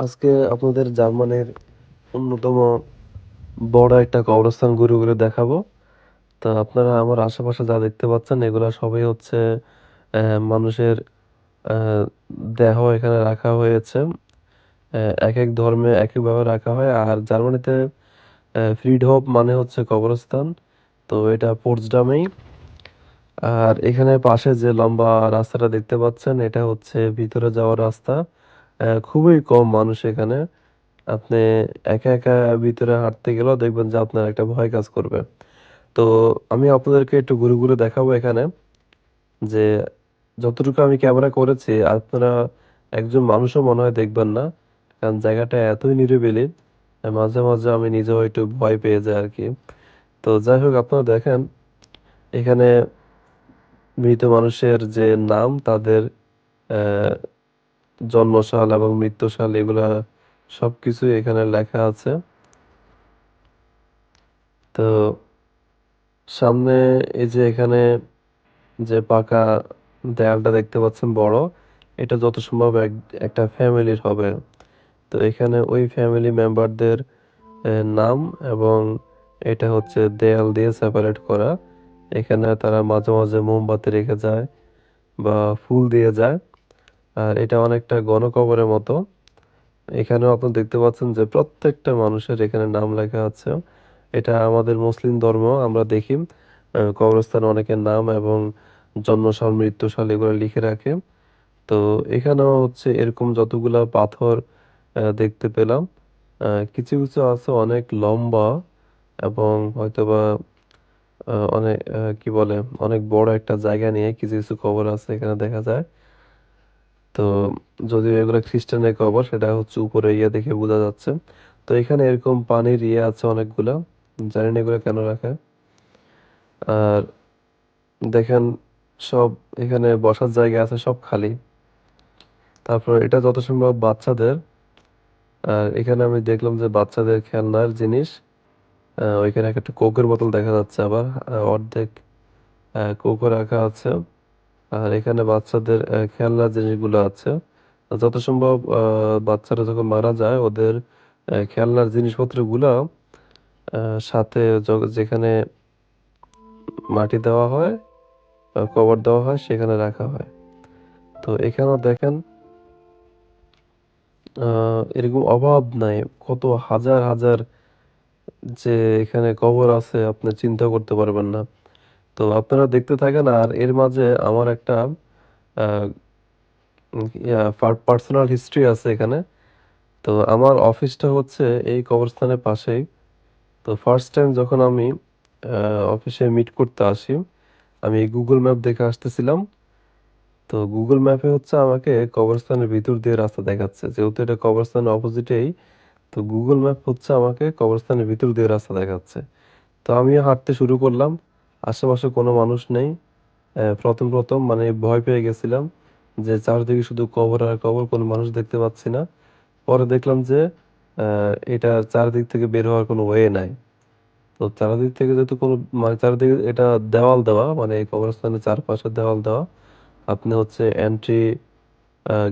আজকে আপনাদের জার্মানির অন্যতম বড় একটা কবরস্থান ঘুরে ঘুরে দেখাবো। তা আপনারা আমার আশেপাশে যা দেখতে পাচ্ছেন, এগুলা সবই হচ্ছে মানুষের দেহ এখানে রাখা হয়েছে। এক এক ধর্মে এক এক রাখা হয়। আর জার্মানিতে ফ্রিডহোম মানে হচ্ছে কবরস্থান। তো এটা পোটসডামেই আর এখানে পাশে যে লম্বা রাস্তাটা দেখতে পাচ্ছেন, এটা হচ্ছে ভিতরে যাওয়ার রাস্তা। খুবই কম মানুষ এখানে। আপনি একা একা ভিতরে হাঁটতে গেলেও দেখবেন যে আপনার একটা ভয় কাজ করবে। তো আমি আপনাদেরকে একটু ঘুরে ঘুরে দেখাবো এখানে যে যতটুকু আমি ক্যামেরা করেছি, আপনারা একজন মানুষও মনে হয় দেখবেন না, কারণ জায়গাটা এতই নিরিবিলি মাঝে মাঝে আমি নিজেও একটু ভয় পেয়ে যাই আর কি। তো যাই হোক, আপনারা দেখেন, এখানে মৃত মানুষের যে নাম, তাদের জন্মসাল এবং মৃত্যুসাল এগুলা সবকিছু এখানে লেখা আছে। তো সামনে এই যে এখানে যে পাকা দেয়ালটা দেখতে পাচ্ছেন বড়, এটা যত সম্ভব এক- একটা ফ্যামিলির হবে। তো এখানে ওই ফ্যামিলি মেম্বারদের নাম এবং এটা হচ্ছে দেয়াল দিয়ে সেপারেট করা। এখানে তারা মাঝে মাঝে মোমবাতি রেখে যায় বা ফুল দিয়ে যায়। আর এটা অনেকটা গণকবরের মতো। এখানেও আপনি দেখতে পাচ্ছেন যে প্রত্যেকটা মানুষের এখানে নাম লেখা আছে। এটা আমাদের মুসলিম ধর্ম, আমরা দেখি। কবরস্থানে অনেকের নাম এবং জন্মসাল মৃত্যুসাল এগুলো লিখে রাখে। তো এখানেও হচ্ছে এরকম যতগুলা পাথর দেখতে পেলাম। কিছু কিছু আছে অনেক লম্বা এবং হয়তোবা অনেক কি বলে, অনেক বড় একটা জায়গা নিয়ে কিছু কিছু কবর আছে এখানে দেখা যায়। তো যদিও এগুলো খ্রিস্টানের কবর, সেটা হচ্ছে উপরে ইয়ে দেখে বোঝা যাচ্ছে। তো এখানে এরকম পানির ইয়ে আছে অনেকগুলা, জানি না এগুলো কেন রাখা। আর দেখেন সব এখানে বসার জায়গা আছে, সব খালি। তারপর এটা যত সম্ভব বাচ্চাদের, আর এখানে আমি দেখলাম যে বাচ্চাদের খেলনার জিনিস ওইখানে একটা কোকের বোতল দেখা যাচ্ছে আবার অর্ধেক কোকও রাখা আছে। আর এখানে বাচ্চাদের আহ, খেলনার জিনিসগুলো আছে। যত সম্ভব বাচ্চারা যখন মারা যায় ওদের খেলনার জিনিসপত্রগুলো আহ, সাথে যেখানে মাটি দেওয়া হয় কভার দেওয়া হয় সেখানে রাখা হয়। তো এখানেও দেখেন আহ, এরকম অভাব নাই। কত হাজার হাজার যে এখানে কবর আছে আপনি চিন্তা করতে পারবেন না। তো আপনারা দেখতে থাকেন আর এর মাঝে আমার একটা পার্সোনাল হিস্ট্রি আছে এখানে। তো আমার অফিসটা হচ্ছে এই কবরস্থানের পাশেই। তো ফার্স্ট টাইম যখন আমি অফিসে মিট করতে আসি, আমি গুগল ম্যাপ দেখে আসতেছিলাম। তো গুগল ম্যাপে হচ্ছে আমাকে কবরস্থানের ভিতর দিয়ে রাস্তা দেখাচ্ছে। যেহেতু এটা কবরস্থানের অপোজিটেই তো গুগল ম্যাপ হচ্ছে আমাকে কবরস্থানের ভিতর দিয়ে রাস্তা দেখাচ্ছে। তো আমিও হাঁটতে শুরু করলাম। আশেপাশে কোনো মানুষ নেই। আহ, প্রথম প্রথম মানে ভয় পেয়ে গেছিলাম যে চারদিকে শুধু কবর আর কবর কোনো মানুষ দেখতে পাচ্ছি না। পরে দেখলাম যে আহ, এটা চারদিক থেকে বের হওয়ার কোনো ওয়ে নাই। তো চারদিক থেকে যেহেতু কোনো মানে চারদিকে এটা দেওয়াল দেওয়া মানে এই কবরস্থানের চারপাশে দেওয়াল দেওয়া আপনি হচ্ছে এন্ট্রি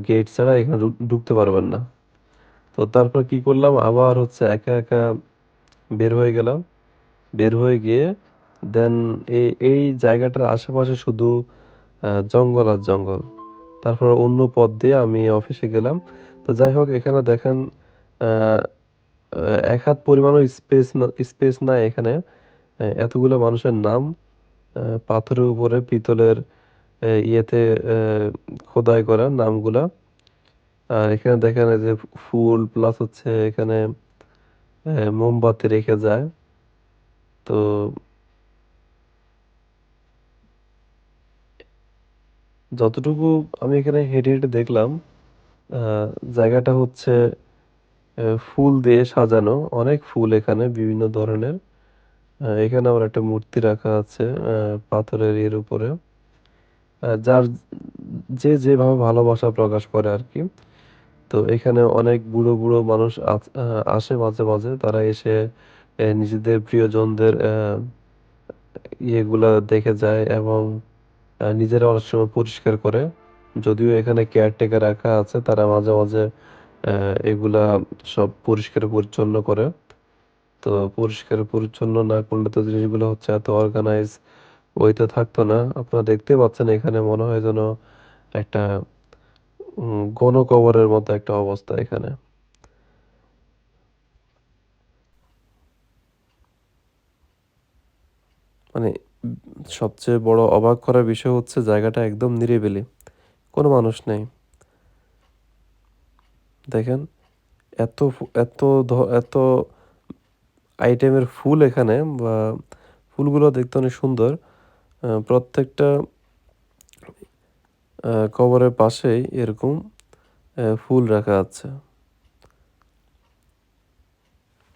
গেট ছাড়া এখানে ঢুক- ঢুকতে পারবেন না। তো তারপর কি করলাম আবার হচ্ছে একা একা বের হয়ে গেলাম। বের হয়ে গিয়ে দেন এই এই জায়গাটার আশেপাশে শুধু জঙ্গল আর জঙ্গল। তারপর অন্য পথ দিয়ে আমি অফিসে গেলাম। তো যাই হোক, এখানে দেখেন এক হাত পরিমাণও স্পেস স্পেস নাই এখানে। এতগুলো মানুষের নাম পাথরের উপরে পিতলের ইয়েতে খোদাই করা নামগুলা। আর এখানে দেখেন যে ফুল প্লাস হচ্ছে এখানে মোমবাতি রেখে যায়। তো যতটুকু আমি এখানে হেঁটে হেঁটে দেখলাম জায়গাটা হচ্ছে ফুল দিয়ে সাজানো অনেক ফুল এখানে বিভিন্ন ধরনের। এখানে আবার একটা মূর্তি রাখা আছে আহ, পাথরের এর উপরে। যার যে যেভাবে ভালোবাসা প্রকাশ করে আর কি। তো এখানে অনেক বুড়ো বুড়ো মানুষ আস- মাঝে মাঝে। তারা এসে নিজেদের প্রিয়জনদের ইয়েগুলা দেখে যায় এবং নিজেরা অনেক সময় পরিষ্কার করে। যদিও এখানে কেয়ারটেকার রাখা আছে, তারা মাঝে মাঝে এগুলা সব পরিষ্কার পরিচ্ছন্ন করে। তো পরিষ্কার পরিচ্ছন্ন না করলে তো জিনিসগুলো হচ্ছে এত অর্গানাইজ ওইটা থাকতো না। আপনারা দেখতে পাচ্ছেন এখানে মনে হয় যেন একটা গণকবরের মতো একটা অবস্থা এখানে। মানে সবচেয়ে বড় অবাক করার বিষয় হচ্ছে জায়গাটা একদম নিরিবিলি। কোনো মানুষ নেই। দেখেন, এত এত এত আইটেমের ফুল এখানে বা ফুলগুলো দেখতে অনেক সুন্দর। প্রত্যেকটা কবরের পাশেই এরকম ফুল রাখা আছে।